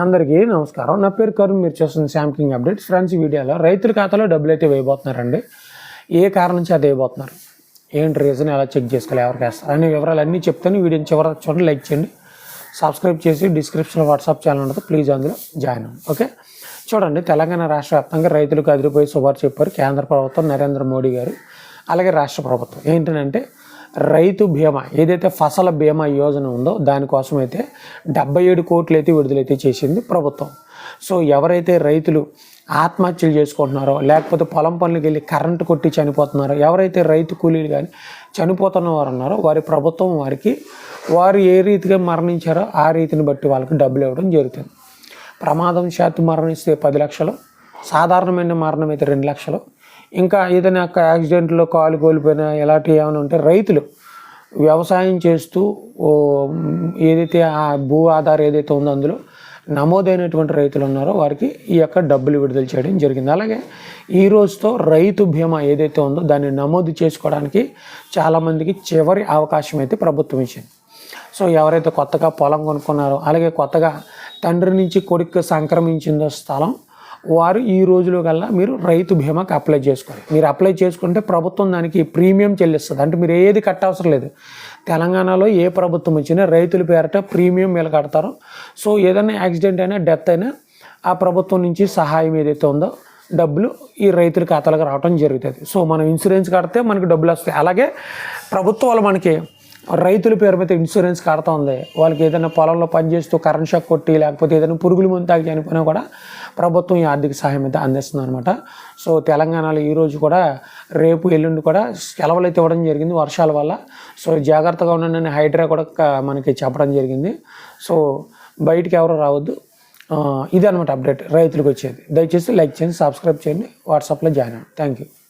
అందరికీ నమస్కారం. నా పేరు కరుణ్. మీరు చూస్తున్న శాంకింగ్ అప్డేట్స్ ఫ్రెండ్స్ వీడియోలో రైతుల ఖాతాలో డబ్బులు అయితే వేయబోతున్నారండి. ఏ కారణం నుంచి అది వేయబోతున్నారు? ఏంటి రీజన్ ఎలా చెక్ చేసుకోవాలి? ఎవరికి వేస్తారు? అనే వివరాలు అన్నీ చెప్తాను. వీడియోని చివరి చూడండి లైక్ చేయండి. సబ్స్క్రైబ్ చేసి డిస్క్రిప్షన్లో వాట్సాప్ ఛానల్ ఉంటుంది. ప్లీజ్ అందులో జాయిన్ అవ్వండి. ఓకే చూడండి. తెలంగాణ రాష్ట్ర వ్యాప్తంగా రైతులకు అదిరిపోయి శుభారు చెప్పారు కేంద్ర ప్రభుత్వం నరేంద్ర మోడీ గారు. అలాగే రాష్ట్ర ప్రభుత్వం. ఏంటంటే రైతు బీమా ఏదైతే ఫసల బీమా యోజన ఉందో దానికోసం అయితే డెబ్బై ఏడు కోట్లు అయితే విడుదలైతే చేసింది ప్రభుత్వం. సో ఎవరైతే రైతులు ఆత్మహత్యలు చేసుకుంటున్నారో లేకపోతే పొలం పనులకు వెళ్ళి కరెంటు కొట్టి చనిపోతున్నారో ఎవరైతే రైతు కూలీలు కానీ చనిపోతున్న వారు ఉన్నారో వారి ప్రభుత్వం వారికి వారు ఏ రీతిగా మరణించారో ఆ రీతిని బట్టి వాళ్ళకి డబ్బులు ఇవ్వడం జరుగుతుంది. ప్రమాదం శాతం మరణిస్తే పది లక్షలు సాధారణమైన మరణం అయితే రెండు లక్షలు ఇంకా ఏదైనా ఒక యాక్సిడెంట్లో కాలు కోల్పోయినా ఇలాంటివి ఏమైనా ఉంటే రైతులు వ్యవసాయం చేస్తూ ఏదైతే ఆ భూ ఆధార్ ఏదైతే ఉందో అందులో నమోదైనటువంటి రైతులు ఉన్నారో వారికి ఈ యొక్క డబ్బులు విడుదల చేయడం జరిగింది. అలాగే ఈ రోజుతో రైతు బీమా ఏదైతే ఉందో దాన్ని నమోదు చేసుకోవడానికి చాలామందికి చివరి అవకాశం అయితే ప్రభుత్వం ఇచ్చింది. సో ఎవరైతే కొత్తగా పొలం కొనుక్కున్నారో అలాగే కొత్తగా తండ్రి నుంచి కొడుకు సంక్రమించిందో స్థలం వారు ఈ రోజులో కల్లా మీరు రైతు బీమాకి అప్లై చేసుకోవాలి. మీరు అప్లై చేసుకుంటే ప్రభుత్వం దానికి ప్రీమియం చెల్లిస్తుంది. అంటే మీరు ఏది కట్టవసరం లేదు. తెలంగాణలో ఏ ప్రభుత్వం వచ్చినా రైతుల పేరట ప్రీమియం వీళ్ళు కడతారు. సో ఏదైనా యాక్సిడెంట్ అయినా డెత్ అయినా ఆ ప్రభుత్వం నుంచి సహాయం ఏదైతే ఉందో డబ్బులు ఈ రైతుల ఖాతాలకు రావడం జరుగుతుంది. సో మనం ఇన్సూరెన్స్ కడితే మనకి డబ్బులు వస్తాయి. అలాగే ప్రభుత్వాలు మనకి రైతుల పేరు మీద ఇన్సూరెన్స్ కడతా ఉంది. వాళ్ళకి ఏదైనా పొలంలో పనిచేస్తూ కరెంట్ షాక్ కొట్టి లేకపోతే ఏదైనా పురుగుల ముందు తాగి చనిపోయినా కూడా ప్రభుత్వం ఈ ఆర్థిక సహాయం అయితే అందిస్తుంది అనమాట సో తెలంగాణలో ఈరోజు కూడా రేపు ఎల్లుండి కూడా సెలవులు అయితే ఇవ్వడం జరిగింది వర్షాల వల్ల. సో జాగ్రత్తగా ఉండండి హైడ్రా కూడా మనకి చెప్పడం జరిగింది. సో బయటికి ఎవరు రావద్దు. ఇదనమాట అనమాట అప్డేట్ రైతులకు వచ్చేది. దయచేసి లైక్ చేయండి సబ్స్క్రైబ్ చేయండి వాట్సాప్లో జాయిన్ అవ్వండి. Thank you